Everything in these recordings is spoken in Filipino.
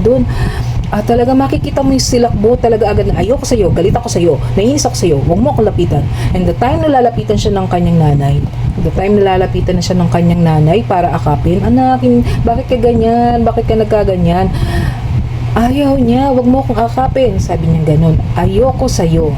doon. Ah, talaga makikita mo yung silakbo talaga agad na ayoko sa'yo, galit ako sa'yo, naiinis ako sa'yo, huwag mo akong lapitan. And the time na lalapitan siya ng kanyang nanay, the time na lalapitan na siya ng kanyang nanay para akapin, anakin, bakit ka ganyan, bakit ka nagkaganyan? Ayaw niya, huwag mo akong akapin. Sabi niya ganun, ayoko sa'yo.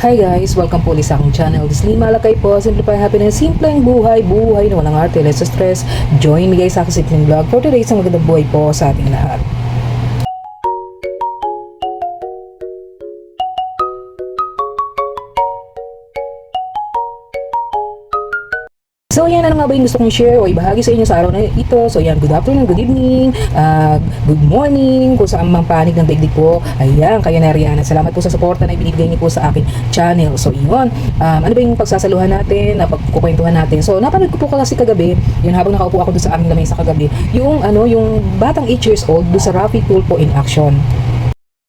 Hi guys! Welcome po ulit sa aking channel. This is Malakay po. Simplify Happiness. Simpleng buhay. Buhay na walang arte. Less stress. Join me guys sa aking simpleng vlog. For today, isang magandang buhay po sa ating lahat. So yan, ano nga ba yung gusto kong share o ibahagi sa inyo sa araw na ito? So yan, good afternoon, good evening, uh, good morning, kung saan mang panig ng daigdig po. Ayan, kaya na Rihanna. Salamat po sa suporta na ibinibigay niyo po sa aking channel. So yun, um, ano ba yung pagsasaluhan natin, na pagkukwentuhan natin? So napanood ko po kasi kagabi, yun habang nakaupo ako doon sa aming lamay sa kagabi, yung ano, yung batang 8 years old doon sa Rafi Tulpo in action.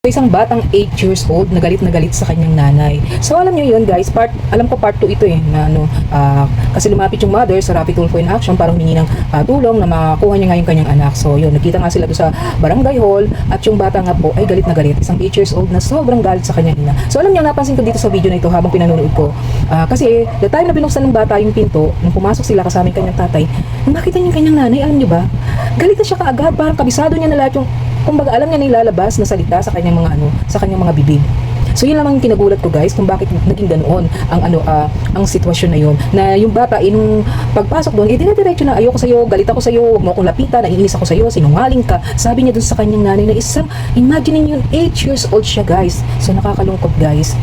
Isang batang 8 years old na galit na galit sa kanyang nanay. So alam niyo yun guys, part, alam ko part 2 ito eh, na ano, ah, kasi lumapit yung mother sa Rapid Tulfo in Action para humingi ng ah, tulong na makuha niya nga yung kanyang anak. So yun, nakita nga sila doon sa barangay hall at yung bata nga po ay galit na galit. Isang 8 years old na sobrang galit sa kanyang ina. So alam niyo, napansin ko dito sa video na ito habang pinanonood ko. Ah, kasi the time na binuksan ng bata yung pinto, nung pumasok sila kasama yung kanyang tatay, nung makita niya yung kanyang nanay, alam niyo ba, galit na siya kaagad, parang kabisado niya na lahat yung kumbaga alam niya na ilalabas na salita sa kanyang mga ano, sa kanyang mga bibig. So yun lamang kinagulat ko guys kung bakit naging ganoon ang ano ah, ang sitwasyon na yun. Na yung bata inung pagpasok doon eh dire-diretso na ayoko sa iyo galit ako sa iyo mo akong lapitan naiinis ako sa iyo sinungaling ka. Sabi niya doon sa kanyang nanay na isang imagine niyo 8 years old siya guys. So nakakalungkot guys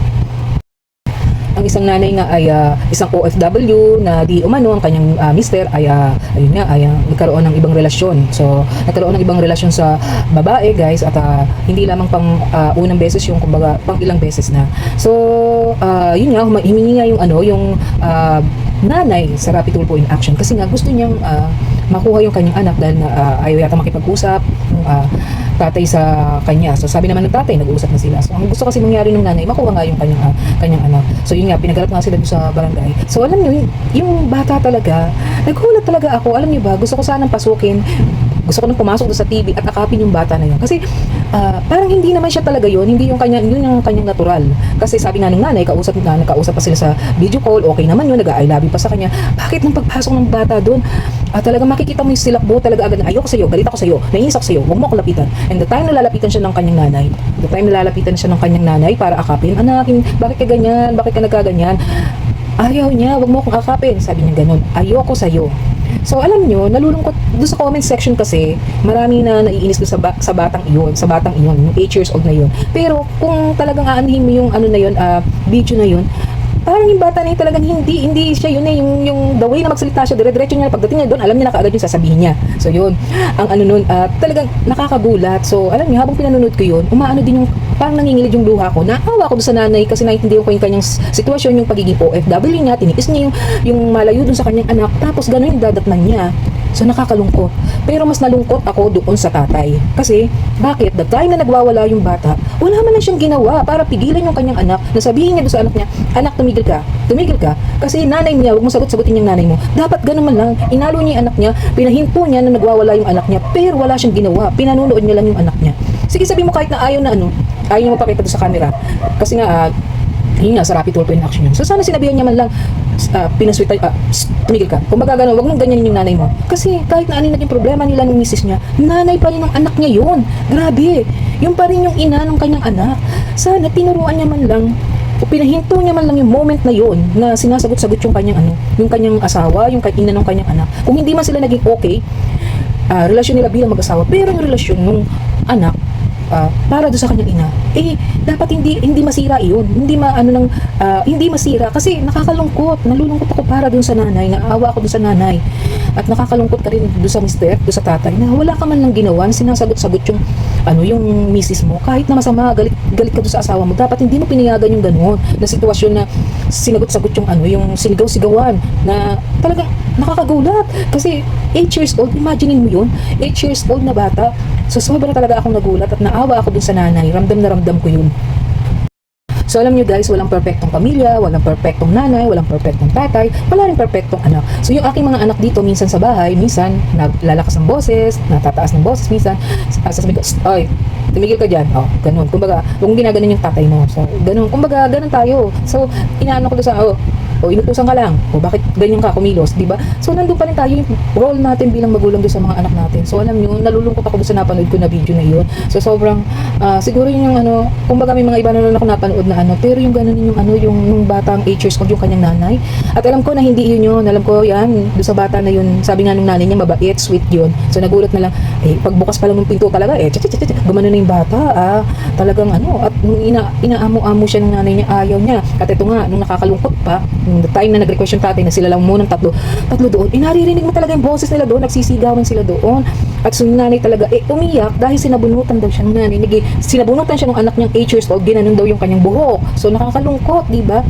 ang isang nanay nga ay ah, isang OFW na di umano ang kanyang ah, mister ay ah, ayun nga ay ah, nagkaroon ng ibang relasyon. So nagkaroon ng ibang relasyon sa babae guys at ah, hindi lamang pang ah, unang beses yung kumbaga pang ilang beses na. So ah, yun nga humingi nga yung ano yung ah, nanay sa Rapid Tulpo in action kasi nga gusto niyang ah, makuha yung kanyang anak dahil na, ah, ayaw yata makipag-usap yung ah, tatay sa kanya. So sabi naman ng tatay, nag-uusap na sila. So ang gusto kasi mangyari ng nanay, makuha nga yung kanyang, ah, kanyang anak. So yun nga, pinagalat nga sila sa barangay. So alam niyo, yung, bata talaga, nagulat talaga ako. Alam niyo ba, gusto ko sanang pasukin gusto ko nang pumasok sa TV at akapin yung bata na yun. Kasi ah, parang hindi naman siya talaga yun, hindi yung kanya, yun yung kanyang natural. Kasi sabi nga ng nanay, kausap nga, nakausap pa sila sa video call, okay naman yun, nag-I love pa sa kanya. Bakit nang pagpasok ng bata doon, ah, talaga makikita mo yung silakbo talaga agad na ayoko sa'yo, galit ako sa'yo, naiinis ako sa'yo, huwag mo akong lapitan. And the time na lalapitan siya ng kanyang nanay, the time na lalapitan siya ng kanyang nanay para akapin, anakin, bakit ka ganyan, bakit ka nagkaganyan? Ayaw niya, wag mo akong akapin. Sabi niya ganun, ayoko sa'yo. So alam nyo, nalulungkot doon sa comment section kasi marami na naiinis doon sa, ba- sa batang iyon, sa batang iyon, yung 8 years old na yun. Pero kung talagang aanuhin mo yung ano na yun, ah, video na yun, parang yung bata na yun talagang hindi, hindi siya yun eh, yung, yung the way na magsalita siya, dire-diretso niya, pagdating niya doon, alam niya na kaagad yung sasabihin niya. So yun, ang ano nun, ah, talagang nakakagulat. So alam niyo, habang pinanonood ko yun, umaano din yung, parang nangingilid yung luha ko, naawa ko sa nanay kasi naiintindihan ko yung kanyang sitwasyon, yung pagiging OFW niya, tiniis niya yung, yung malayo doon sa kanyang anak, tapos gano'n yung dadatnan niya. So nakakalungkot. Pero mas nalungkot ako doon sa tatay. Kasi, bakit? The time na nagwawala yung bata, wala man lang siyang ginawa para pigilan yung kanyang anak na sabihin niya doon sa anak niya, anak, tumigil ka. Tumigil ka. Kasi nanay niya, huwag mo sagot-sagutin yung nanay mo. Dapat ganun man lang. Inalo niya yung anak niya, pinahinto niya na nagwawala yung anak niya, pero wala siyang ginawa. Pinanunood niya lang yung anak niya. Sige, sabi mo kahit na ayaw na ano, ayaw niya mapakita doon sa camera. Kasi nga, ah, yun nga, sa rapid tulpo in action yun. So sana sinabihan niya man lang, uh, pinasweet tayo, ah, "Shh, tumigil ka. Kung baga gano'n, huwag mong ganyanin yung nanay mo. Kasi kahit na ano naging problema nila ng misis niya, nanay pa rin ng anak niya yun. Grabe. Yung pa rin yung ina ng kanyang anak. Sana tinuruan niya man lang o pinahinto niya man lang yung moment na yun na sinasagot-sagot yung kanyang ano, yung kanyang asawa, yung ina ng kanyang anak. Kung hindi man sila naging okay, ah, relasyon nila bilang mag-asawa, pero yung relasyon nung anak ah, para doon sa kanyang ina, eh dapat hindi hindi masira iyon. Hindi ma ano ng ah, hindi masira. Kasi nakakalungkot. Nalulungkot ako para doon sa nanay, naawa ako doon sa nanay. At nakakalungkot ka rin doon sa mister, doon sa tatay na wala ka man lang ginawa, sinasagot-sagot yung ano yung misis mo. Kahit na masama galit galit ka doon sa asawa mo. Dapat hindi mo pinayagan yung ganoon na sitwasyon na sinagot-sagot yung ano yung sinigaw-sigawan. Na talaga nakakagulat. Kasi 8 years old imaginein mo yun. 8 years old na bata. So sobra talaga akong nagulat at naawa ako dun sa nanay ramdam na ramdam ko yun So alam nyo guys, walang perfectong pamilya, walang perfectong nanay, walang perfectong tatay, wala rin perfectong anak. So yung aking mga anak dito, minsan sa bahay, minsan naglalakas ng boses, natataas ng boses, minsan uh, sasabihin ko, "Shh, oy, tumigil ka dyan. Oh, ganun. Kumbaga, kung ginaganon yung tatay mo. So, ganun. Kumbaga, ganun tayo. So, inaano ko doon sa, oh, o inutusan ka lang, o bakit ganyan ka kumilos, di ba? So nandun pa rin tayo yung role natin bilang magulang doon sa mga anak natin. So alam nyo, nalulungkot ako sa napanood ko na video na yun. So sobrang, ah, siguro yun yung ano, kumbaga may mga iba na ako napanood na ano, pero yung ganun yung ano, yung nung batang 8 years old yung kanyang nanay. At alam ko na hindi yun yun, alam ko yan, doon sa bata na yun, sabi nga nung nanay niya, mabait, sweet yun. So nagulat na lang, eh, pagbukas pa lang ng pinto talaga, eh, tsk, tsk, tsk, gumano na yung bata, ah, talagang ano, at nung ina, inaamo-amo siya ng nanay niya, ayaw niya. At ito nga, nung nakakalungkot pa, nung time na nag-request yung tatay na sila lang muna tatlo, tatlo doon, eh, naririnig mo talaga yung boses nila doon, nagsisigawan sila doon. At so nanay talaga, eh, umiyak dahil sinabunutan daw siya ng nanay. Nigi, sinabunutan siya ng anak niyang 8 years old, ginanon daw yung kanyang buhok. So nakakalungkot, di ba?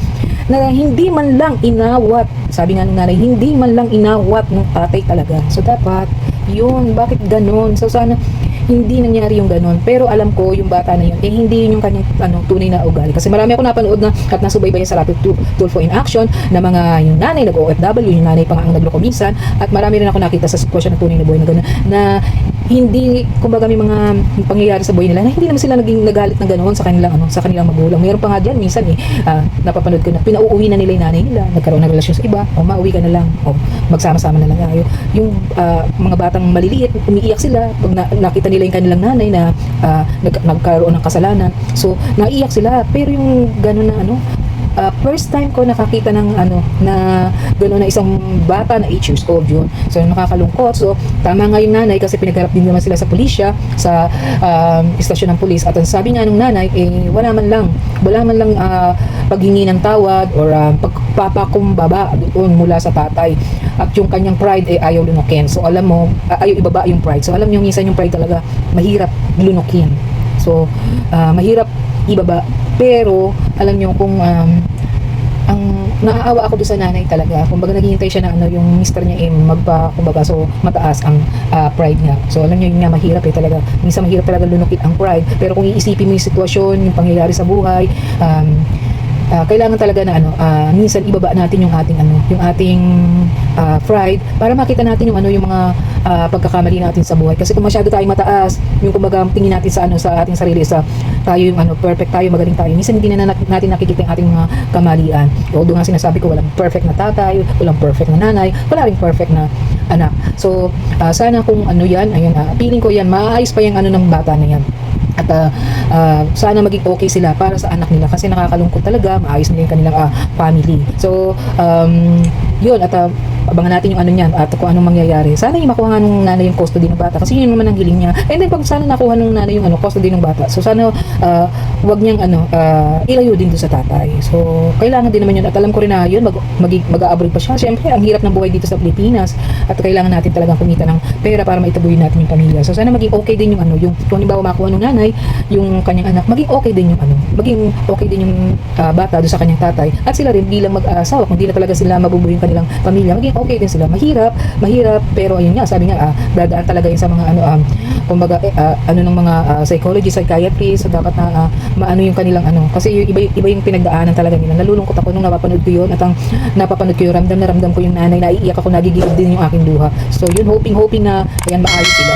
Na hindi man lang inawat, sabi nga ng nanay, hindi man lang inawat ng tatay talaga. So dapat, yun, bakit ganon? So sana, hindi nangyari yung ganun. Pero alam ko, yung bata na yun, eh hindi yun yung kanyang ano, tunay na ugali. Kasi marami ako napanood na at nasubaybayan sa Rapid Tu- Tulfo in Action na mga yung nanay nag-OFW, yung nanay pa nga ang nagloko. At marami rin ako nakita sa sitwasyon ng tunay na buhay na gano'n na hindi, kumbaga may mga pangyayari sa buhay nila na hindi naman sila naging nagalit ng ganoon sa kanilang ano, sa kanilang magulang. Meron pa nga diyan minsan eh, ah, napapanood ko na pinauuwi na nila yung nanay nila, nagkaroon ng relasyon sa iba, o mauwi ka na lang, o magsama-sama na lang tayo. Yung ah, mga batang maliliit, umiiyak sila pag na- nakita nila yung kanilang nanay na ah, nag- nagkaroon ng kasalanan. So, naiiyak sila. Pero yung gano'n na ano, Ah, first time ko nakakita ng ano na gano'n na isang bata na 8 years old yun. So nakakalungkot. So tama nga yung nanay kasi pinagharap din naman sila sa pulisya sa um, istasyon ng pulis at ang sabi nga nung nanay eh wala man lang wala man lang ah, paghingi ng tawad or uh, pagpapakumbaba doon mula sa tatay at yung kanyang pride eh ayaw lunukin. So alam mo ayaw ibaba yung pride. So alam niyo minsan yung pride talaga mahirap lunukin. So ah, mahirap ibaba pero alam niyo kung um, ang naaawa ako doon sa nanay talaga. Kumbaga naghihintay siya na ano yung mister niya eh magpa kumbaga so mataas ang ah, pride niya. So alam niyo yun nga mahirap eh talaga. Minsan mahirap talaga lunukit ang pride. Pero kung iisipin mo yung sitwasyon, yung pangyayari sa buhay, um, ah, kailangan talaga na ano, ah, minsan ibaba natin yung ating ano, yung ating ah, pride para makita natin yung ano yung mga ah, pagkakamali natin sa buhay. Kasi kung masyado tayong mataas, yung kumbaga tingin natin sa ano sa ating sarili sa tayo yung ano perfect tayo, magaling tayo. Minsan hindi na nat- natin nakikita yung ating mga kamalian. Although nga sinasabi ko walang perfect na tatay, walang perfect na nanay, wala ring perfect na anak. So ah, sana kung ano yan, ayun ah, feeling ko yan, maayos pa yung ano ng bata na yan. At ah, ah, sana maging okay sila para sa anak nila kasi nakakalungkot talaga, maayos nila yung kanilang ah, family. So, um, yun, at ah, abangan natin yung ano niyan at kung anong mangyayari. Sana yung makuha nga nung nanay yung custody ng bata kasi yun naman ang hiling niya. And then pag sana nakuha nung nanay yung ano, custody ng bata. So sana ah, wag niyang ano, ah, ilayo din doon sa tatay. So kailangan din naman yun at alam ko rin na yun mag, mag, mag-abroad pa siya. Siyempre ang hirap ng buhay dito sa Pilipinas at kailangan natin talagang kumita ng pera para maitabuhin natin yung pamilya. So sana maging okay din yung ano, yung kung halimbawa makuha nung nanay yung kanyang anak, maging okay din yung ano, maging okay din yung ah, bata doon sa kanyang tatay. At sila rin bilang mag-aasawa, kung di na talaga sila mabubuhay yung kanilang pamilya, maging okay din sila. Mahirap, mahirap, pero ayun nga, sabi nga, ah, dadaan talaga yun sa mga ano, um, kumbaga, ah, ano ng mga ah, psychology, psychiatry, so dapat na ah, maano yung kanilang ano, kasi yung iba, iba yung pinagdaanan talaga nila. Nalulungkot ako nung napapanood ko yun, at ang napapanood ko yun, ramdam na ramdam ko yung nanay, naiiyak ako, nagigilid din yung aking luha. So yun, hoping, hoping na, ayan, maayos sila.